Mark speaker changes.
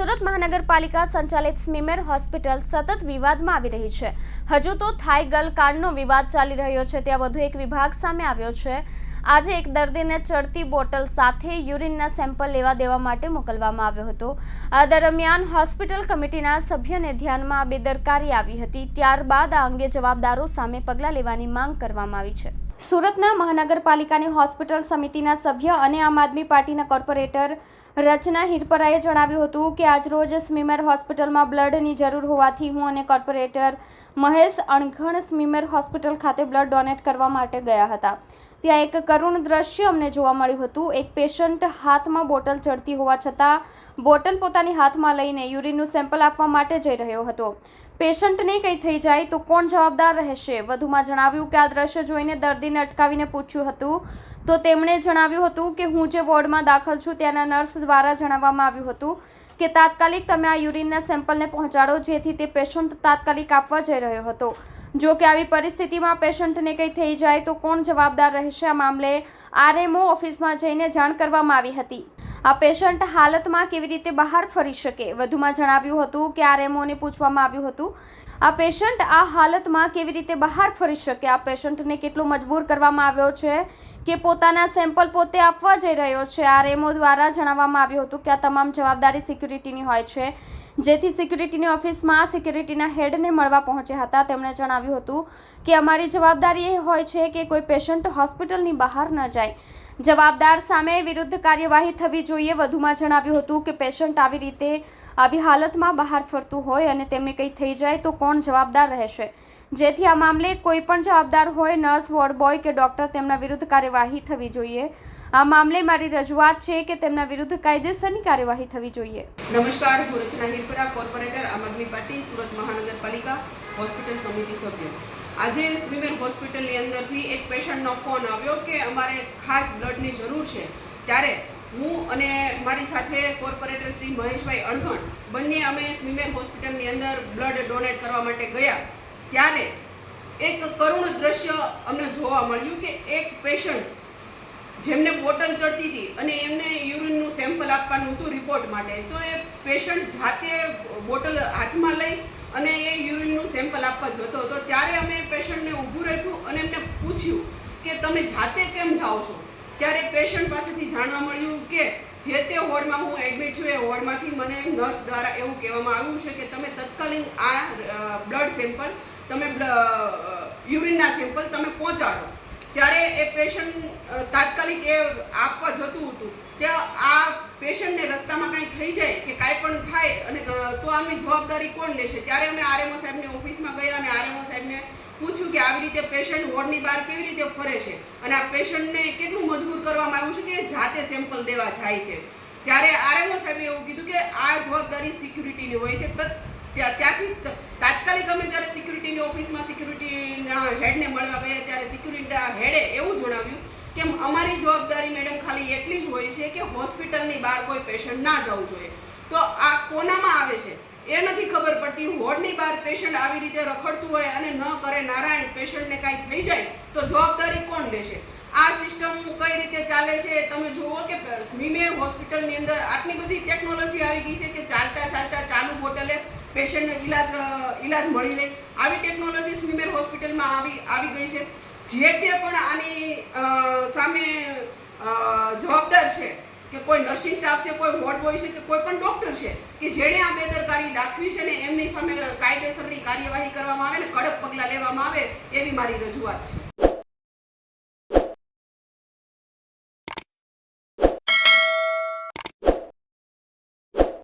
Speaker 1: સુરત મહાનગરપાલિકા સંચાલિત સ્મીમેર હોસ્પિટલ સતત વિવાદમાં આવી રહી છે. હજુ તો થાઈ ગર્લ વિવાદ ચાલી રહ્યો છે. ત્યાં વધુ એક વિભાગ સામે આવ્યો છે. આજે એક દર્દીને ચડતી બોટલ સાથે યુરિનના સેમ્પલ લેવા દેવા માટે મોકલવામાં આવ્યો હતો. આ દરમિયાન હોસ્પિટલ કમિટીના સભ્યને ધ્યાનમાં બેદરકારી આવી હતી. ત્યારબાદ આ અંગે જવાબદારો સામે પગલાં લેવાની માંગ કરવામાં આવી છે. સુરતના મહાનગરપાલિકાની હોસ્પિટલ સમિતિના સભ્ય અને આમ આદમી પાર્ટીના કોર્પોરેટર રચના હિરપરાએ જણાવ્યું હતું કે આજરોજ સ્મીમેર હોસ્પિટલમાં બ્લડની જરૂર હોવાથી હું અને કોર્પોરેટર મહેશ અણઘણ સ્મીમેર હોસ્પિટલ ખાતે બ્લડ ડોનેટ કરવા માટે ગયા હતા. ત્યાં એક કરુણ દ્રશ્ય અમને જોવા મળ્યું હતું. એક પેશન્ટ હાથમાં બોટલ ચડતી હોવા છતાં બોટલ પોતાની હાથમાં લઈને યુરિનનું સેમ્પલ આપવા માટે જઈ રહ્યો હતો. પેશન્ટને કંઈ થઈ જાય તો કોણ જવાબદાર રહેશે? વધુમાં જણાવ્યું કે આ દ્રશ્ય જોઈને દર્દીને અટકાવીને પૂછ્યું હતું. તો તેમણે જણાવ્યું હતું કે હું જે વોર્ડમાં દાખલ છું ત્યાંના નર્સ દ્વારા જણાવવામાં આવ્યું હતું કે તાત્કાલિક તમે આ યુરિનના સેમ્પલને પહોંચાડો, જેથી તે પેશન્ટ તાત્કાલિક આપવા જઈ રહ્યો હતો. જો કે આવી પરિસ્થિતિમાં પેશન્ટને કંઈ થઈ જાય તો કોણ જવાબદાર રહેશે? આ મામલે આરએમઓ ઓફિસમાં જઈને જાણ કરવામાં આવી હતી. આ પેશન્ટ હાલતમાં કેવી રીતે બહાર ફરી શકે? વધુમાં જણાવ્યું હતું કે આરએમઓને પૂછવામાં આવ્યું હતું. આ પેશન્ટ આ હાલતમાં કેવી રીતે બહાર ફરી શકે? આ પેશન્ટને કેટલો મજબૂર કરવામાં આવ્યો છે કે પોતાના સેમ્પલ પોતે આપવા જઈ રહ્યો છે? આરએમઓ દ્વારા જણાવવામાં આવ્યું હતું કે આ તમામ જવાબદારી સિક્યુરિટીની હોય છે. જેથી સિક્યુરિટીની ઓફિસમાં સિક્યુરિટીના હેડને મળવા પહોંચ્યા હતા. તેમણે જણાવ્યું હતું કે અમારી જવાબદારી એ હોય છે કે કોઈ પેશન્ટ હોસ્પિટલની બહાર ન જાય. જવાબદાર સામે વિરુદ્ધ કાર્યવાહી થવી જોઈએ. વધુમાં જણાવ્યું હતું કે પેશન્ટ આવી રીતે આવી હાલતમાં બહાર ફરતું હોય અને તેમને કંઈ થઈ જાય તો કોણ જવાબદાર રહેશે? જેથી આ મામલે કોઈ પણ જવાબદાર હોય, નર્સ, વોર્ડ બોય કે ડૉક્ટર તેમના વિરુદ્ધ કાર્યવાહી થવી જોઈએ. આ મામલે મારી રજૂઆત છે કે તેમના વિરુદ્ધ કાયદેસરની કાર્યવાહી થવી જોઈએ.
Speaker 2: નમસ્કાર, હું રચના હિરપુરા, કોર્પોરેટર આમ આદમી પાર્ટી, સુરત મહાનગરપાલિકા હોસ્પિટલ સમિતિ સભ્ય. આજે સ્મીમેર હોસ્પિટલની અંદરથી એક પેશન્ટનો ફોન આવ્યો કે અમારે ખાસ બ્લડની જરૂર છે. ત્યારે હું અને મારી સાથે કોર્પોરેટર શ્રી મહેશભાઈ અણઘણ બંને અમે સ્મીમેર હોસ્પિટલની અંદર બ્લડ ડોનેટ કરવા માટે ગયા. ત્યારે એક કરુણ દ્રશ્ય અમને જોવા મળ્યું કે એક પેશન્ટ જેમને બોટલ ચડતી હતી અને એમને યુરિનનું સેમ્પલ આપવાનું હતું રિપોર્ટ માટે, તો એ પેશન્ટ જાતે બોટલ હાથમાં લઈ અને એ યુરિનનું સેમ્પલ આપવા જતો હતો. ત્યારે અમે પેશન્ટને ઊભું રાખ્યું અને એમને પૂછ્યું કે તમે જાતે કેમ જાઓ છો? ત્યારે પેશન્ટ પાસેથી જાણવા મળ્યું કે જે તે વોર્ડમાં હું એડમિટ છું, એ વોર્ડમાંથી મને નર્સ દ્વારા એવું કહેવામાં આવ્યું છે કે તમે તત્કાલીન આ બ્લડ સેમ્પલ તમે યુરિનના સેમ્પલ તમે પહોંચાડો. ત્યારે એ પેશન્ટ તાત્કાલિક એ આપવા જતું હતું. ત્યાં આ પેશન્ટને રસ્તામાં કાંઈ થઈ જાય કે કાંઈ પણ થાય અને તો આમની જવાબદારી કોણ લેશે? ત્યારે અમે આરએમઓ સાહેબની ઓફિસમાં ગયા અને આરએમઓ સાહેબને પૂછ્યું કે આવી રીતે પેશન્ટ વોર્ડની બહાર કેવી રીતે ફરે છે? અને આ પેશન્ટને કેટલું મજબૂર કરવામાં આવ્યું છે કે જાતે સેમ્પલ દેવા જાય છે? ત્યારે આરએમઓ સાહેબે એવું કીધું કે આ જવાબદારી સિક્યુરિટીની હોય છે. ત્યાં, ત્યાંથી તાત્કાલિક અમે જ્યારે સિક્યુરિટીની ઓફિસમાં સિક્યુરિટીના હેડને મળવા ગયા ત્યારે સિક્યુરિટી હેડે એવું જણાવ્યું કે અમારી જવાબદારી મેડમ ખાલી એટલી જ હોય છે કે હોસ્પિટલની બહાર કોઈ પેશન્ટ ના જવું જોઈએ. તો આ કોનામાં આવે છે? એ નથી ખબર પડતી. હોડની બહાર પેશન્ટ આવી રીતે રખડતું હોય અને ન કરે નારાયણ પેશન્ટને કાંઈ થઈ જાય, તો જવાબદારી કોણ લેશે? આ સિસ્ટમ કઈ રીતે ચાલે છે? તમે જુઓ કે સ્મીમેર હોસ્પિટલની અંદર આટલી બધી ટેકનોલોજી આવી ગઈ છે કે ચાલતા ચાલતા ચાલુ બોટલે પેશન્ટને ઈલાજ ઈલાજ મળી રહે આવી ટેકનોલોજી સ્મીમેર હોસ્પિટલમાં આવી આવી ગઈ છે. જે તે પણ આની સામે જવાબદાર છે કે કોઈ નર્સિંગ સ્ટાફ છે, કોઈ વોર્ડ બોય છે કે કોઈ પણ ડૉક્ટર છે કે જેણે આ બેદરકારી દાખવી છે ને એમની સામે કાયદેસરની કાર્યવાહી કરવામાં આવે ને કડક પગલાં લેવામાં આવે એવી મારી રજૂઆત છે.